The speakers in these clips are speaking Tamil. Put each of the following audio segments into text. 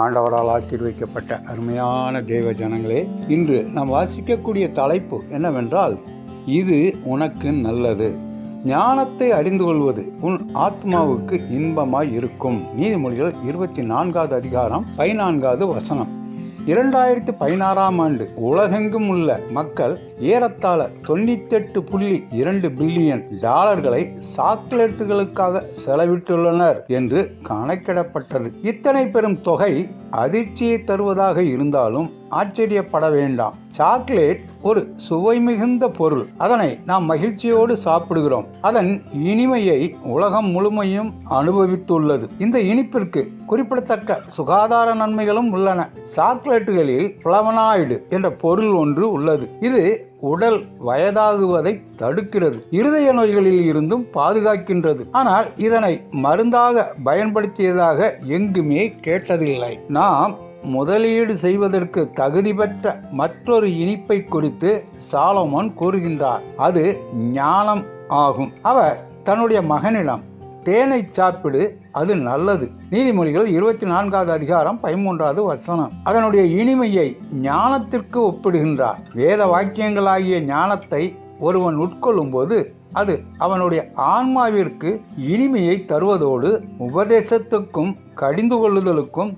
ஆண்டவரால் ஆசீர்வதிக்கப்பட்ட அருமையான தேவ ஜனங்களே இன்று நாம் வாசிக்கக்கூடிய தலைப்பு என்னவென்றால் இது உனக்கு நல்லது. ஞானத்தை அறிந்து கொள்வது உன் ஆத்மாவுக்கு இன்பமாய் இருக்கும். நீதிமொழிகள் இருபத்தி நான்காவது அதிகாரம் பதினான்காவது வசனம். இரண்டாயிரத்தி பதினாறாம் ஆண்டு உலகெங்கும் உள்ள மக்கள் ஏறத்தாழ தொண்ணூத்தெட்டு புள்ளி இரண்டு பில்லியன் டாலர்களை சாக்லேட்டுகளுக்காக செலவிட்டுள்ளனர் என்று கணக்கிடப்பட்டது. இத்தனை பெரும் தொகை அதிர்ச்சியை தருவதாக இருந்தாலும் ஆச்சரியப்பட வேண்டாம். சாக்லேட் ஒரு சுவை மிகுந்த பொருள். அதனை நாம் மகிழ்ச்சியோடு சாப்பிடுகிறோம். அதன் இனிமையை உலகம் முழுமையும் அனுபவித்துள்ளது. இந்த இனிப்பிற்கு குறிப்பிடத்தக்க சுகாதார நன்மைகளும் உள்ளன. சாக்லேட்டுகளில் பிளவனாய்டு என்ற பொருள் ஒன்று உள்ளது. இது உடல் வயதாகுவதை தடுக்கிறது. இருதய நோய்களில் இருந்தும் பாதுகாக்கின்றது. ஆனால் இதனை மருந்தாக பயன்படுத்தியதாக எங்குமே கேட்டதில்லை. நாம் முதலீடு செய்வதற்கு தகுதி பெற்ற மற்றொரு இனிப்பை குறித்து சாலமோன் கூறுகின்றார். அது ஞானம் ஆகும். அவர் தன்னுடைய மகனிடம் தேனை சாப்பிடு அது நல்லது. நீதிமொழிகள் இருபத்தி நான்காவது அதிகாரம் பதிமூன்றாவது வசனம். அதனுடைய இனிமையை ஞானத்திற்கு ஒப்பிடுகின்றார். வேத வாக்கியங்களாகிய ஞானத்தை ஒருவன் உட்கொள்ளும் போது அது அவனுடைய ஆன்மாவிற்கு இனிமையை தருவதோடு உபதேசத்துக்கும் கடிந்து கொள்ளுதலுக்கும்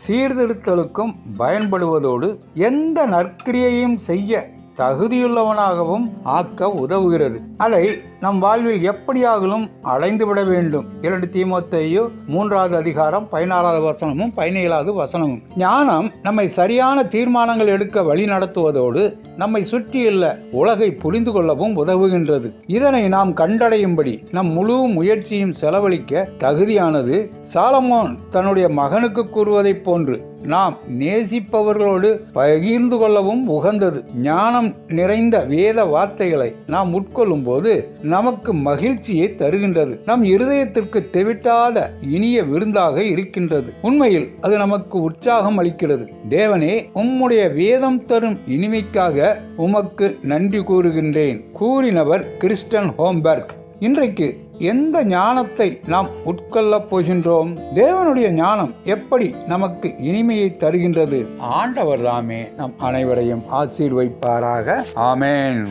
சீர்திருத்தலுக்கும் பயன்படுவதோடு எந்த நற்கிரியையும் செய்ய தகுதியுள்ளவனாகவும் ஆக்க உதவுகிறது. அதை நம் வாழ்வில் எப்படியாகலும் அடைந்துவிட வேண்டும். இரண்டு தீமத்தையோ மூன்றாவது அதிகாரம் பதினாறாவது வசனமும் பதினேழாவது வசனமும். ஞானம் நம்மை சரியான தீர்மானங்கள் எடுக்க வழி நடத்துவதோடு நம்மை சுற்றியுள்ள உலகை புரிந்து கொள்ளவும் உதவுகின்றது. இதனை நாம் கண்டடையும்படி நம் முழு முயற்சியும் செலவழிக்க தகுதியானது சாலமோன் தன்னுடைய மகனுக்கு கூறுவதைப் போன்று நாம் நேசிப்பவர்களோடு பகிர்ந்து கொள்ளவும் உகந்தது. ஞானம் நிறைந்த வேத வார்த்தைகளை நாம் உட்கொள்ளும் போது நமக்கு மகிழ்ச்சியை தருகின்றது. நம் இருதயத்திற்கு தெவிட்டாத இனிய விருந்தாக இருக்கின்றது. உண்மையில் அது நமக்கு உற்சாகம் அளிக்கிறது. தேவனே உம்முடைய வேதம் தரும் இனிமைக்காக உமக்கு நன்றி கூறுகின்றேன் கூறினவர் கிறிஸ்டன் ஹோம்பர்க். இன்றைக்கு எந்த ஞானத்தை நாம் உட்கொள்ளப் போகின்றோம்? தேவனுடைய ஞானம் எப்படி நமக்கு இனிமையை தருகின்றது? ஆண்டவர் தாமே நம் அனைவரையும் ஆசீர்வைப்பாராக ஆமேன்.